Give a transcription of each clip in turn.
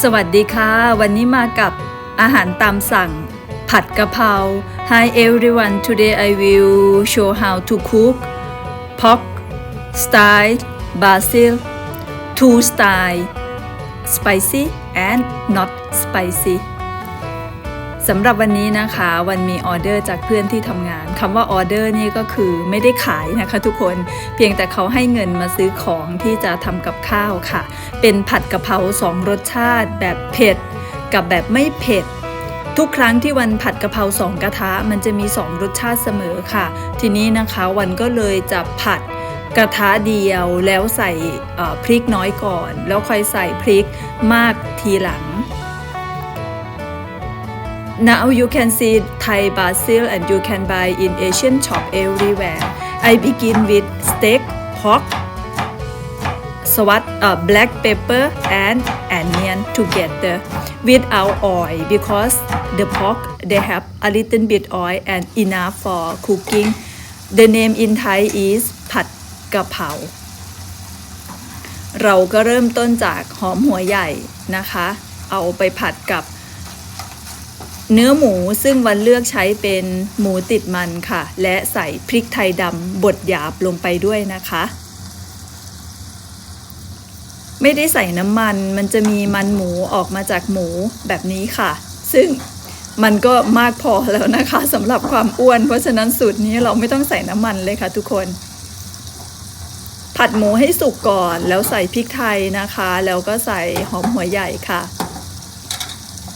สวัสดีค่ะ วันนี้มากับอาหารตามสั่ง ผัดกะเพรา Hi everyone today I will show how to cook pork style basil two style spicy and not spicy สำหรับวันนี้นะคะวันมีออเดอร์จากเพื่อนที่ทำงานคำว่าออเดอร์นี่ก็คือไม่ได้ขายนะคะทุกคนเพียงแต่เขาให้เงินมาซื้อของที่จะทำกับข้าวค่ะ เป็นผัดกะเพราสองรสชาติ แบบเผ็ดกับแบบไม่เผ็ดทุกครั้งที่วันผัดกะเพราสองกระทะมันจะมีสองรสชาติเสมอค่ะ ทีนี้นะคะวันก็เลยจะผัดกระทะเดียวแล้วใส่พริกน้อยก่อน แล้วค่อยใส่พริกมากทีหลัง Now you can see Thai basil and you can buy in Asian shop everywhere. I begin with steak, pork, swat, uh, black pepper and onion together without oil because the pork they have a little bit oil and enough for cooking. The name in Thai is ผัดกะเพราเราก็เริ่มต้นจากหอมหัวใหญ่นะคะ เอาไปผัดกับ เนื้อหมูซึ่งวันเลือกใช้เป็นหมูติดมันค่ะ และใส่พริกไทยดำบดหยาบลงไปด้วยนะคะ ไม่ได้ใส่น้ำมันมันจะมีมันหมูออกมาจากหมูแบบนี้ค่ะ ซึ่งมันก็มากพอแล้วนะคะสำหรับความอ้วน เพราะฉะนั้นสูตรนี้เราไม่ต้องใส่น้ำมันเลยค่ะทุกคน ผัดหมูให้สุกก่อน แล้วใส่พริกไทยนะคะ แล้วก็ใส่หอมหัวใหญ่ค่ะ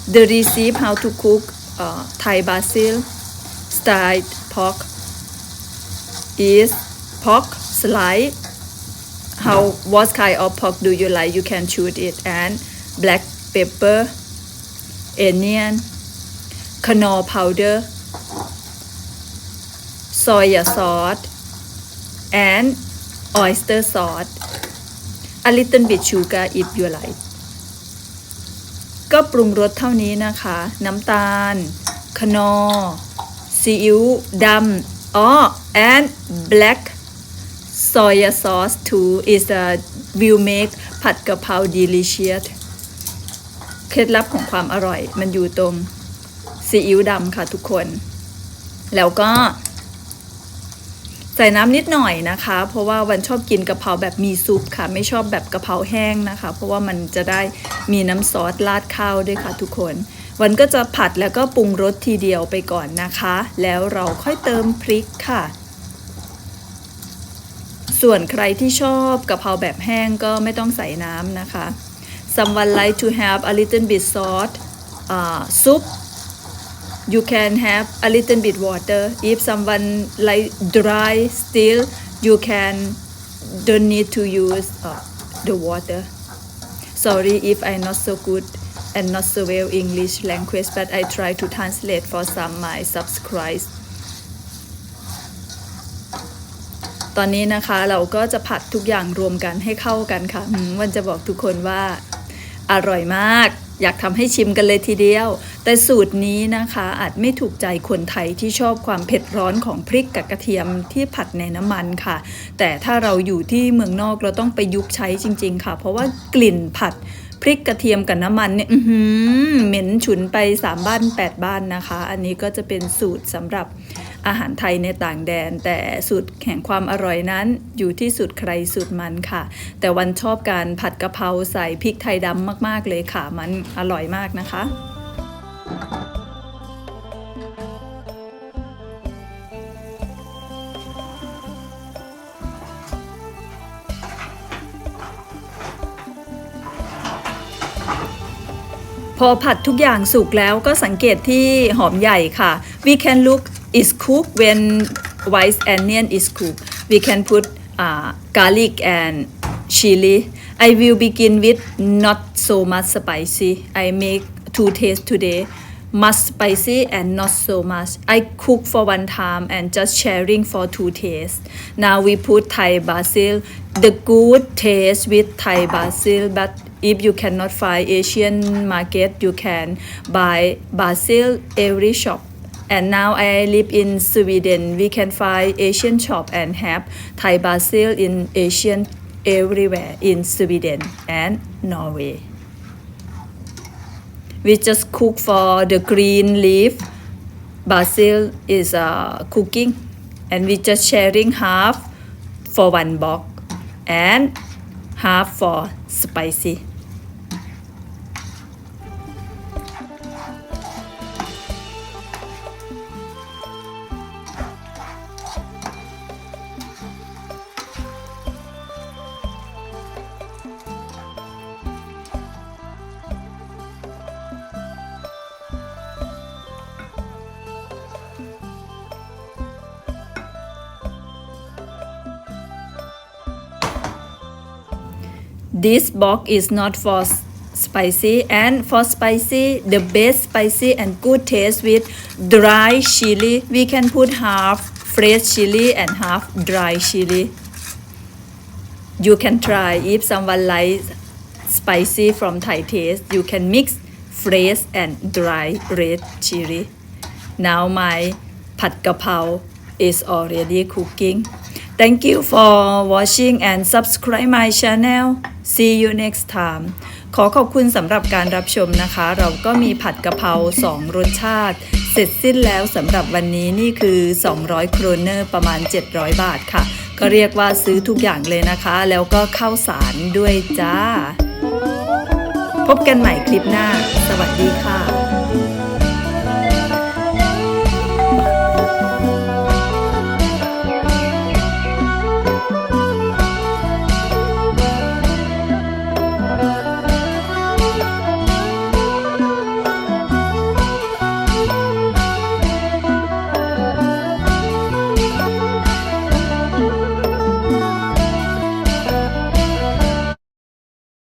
The recipe how to cook uh, Thai basil style pork is pork slice. How what kind of pork do you like? You can choose it and black pepper, onion, canola powder, soy sauce, and oyster sauce. A little bit sugar if you like. ก็ปรุงรสเท่านี้นะคะ น้ำตาลคนอซีอิ๊วดำอ๋อ and black soy sauce too is a will make ผัดกะเพรา delicious เคล็ดลับของความอร่อยมันอยู่ตรงซีอิ๊วดำค่ะทุกคน แล้วก็ ใส่น้ำนิดหน่อยนะคะ เพราะว่าวันชอบกินกะเพราแบบมีซุปค่ะ ไม่ชอบแบบกะเพราแห้งนะคะ เพราะว่ามันจะได้มีน้ำซอสราดข้าวด้วยค่ะทุกคน วันก็จะผัดแล้วก็ปรุงรสทีเดียวไปก่อนนะคะ แล้วเราค่อยเติมพริกค่ะ ส่วนใครที่ชอบกะเพราแบบแห้งก็ไม่ต้องใส่น้ำนะคะ someone like to have a little bit salt uh, soup you can have a little bit water if someone like dry still you can don't need to use uh, the water sorry if i not so good and not so well english language but i try to translate for some my subscribers ตอนนี้นะคะเราก็จะผัดทุกอย่างรวมกันให้เข้ากันค่ะมวันจะบอกทุกคนว่า อร่อยมาก อยากทำให้ชิมกันเลยทีเดียว แต่สูตรนี้นะคะอาจไม่ถูกใจคนไทยที่ชอบความเผ็ดร้อนของพริกกับกระเทียมที่ผัดในน้ำมันค่ะ แต่ถ้าเราอยู่ที่เมืองนอกเราต้องไปยุกใช้จริง ๆ ค่ะ เพราะว่ากลิ่นผัด พริกกระเทียมกับน้ำมันเนี่ยอื้อหือเหม็นฉุนไปสามบ้านแปดบ้านนะคะ อันนี้ก็จะเป็นสูตรสำหรับอาหารไทยในต่างแดน แต่สูตรแห่งความอร่อยนั้นอยู่ที่สูตรใครสูตรมันค่ะ แต่วันชอบการผัดกะเพราใส่พริกไทยดำมาก ๆ เลยค่ะมันอร่อยมากนะคะ พอผัดทุกอย่างสุกแล้วก็สังเกตที่หอมใหญ่ค่ะ we can look is cooked when white onion is cooked we can put uh, garlic and chili I will begin with not so much spicy I make two taste today much spicy and not so much. I cook for one time and just sharing for two taste now we put Thai basil. The good taste with Thai basil but if you cannot find Asian market you can buy basil every shop. And now I live in Sweden. We can find Asian shop and have Thai basil in Asian everywhere in Sweden and Norway we just cook for the green leaf. Basil is uh, cooking. And we just sharing half for one box and half for spicy This box is not for spicy and for spicy the best spicy and good taste with dry chili. We can put half fresh chili and half dry chili. You can try. If someone likes spicy from thai taste you can mix fresh and dry red chili. Now my pad kapow is already cooking. Thank you for watching and subscribe my channel see you next time ขอขอบคุณสำหรับการรับชมนะคะ เราก็มีผัดกะเพรา2 รสชาติ เสร็จสิ้นแล้วสำหรับวันนี้นี่คือ 200 โครเนอร์ประมาณ 700 บาทค่ะ ก็เรียกว่าซื้อทุกอย่างเลยนะคะ แล้วก็เข้าสารด้วยจ้า พบกันใหม่คลิปหน้า สวัสดีค่ะ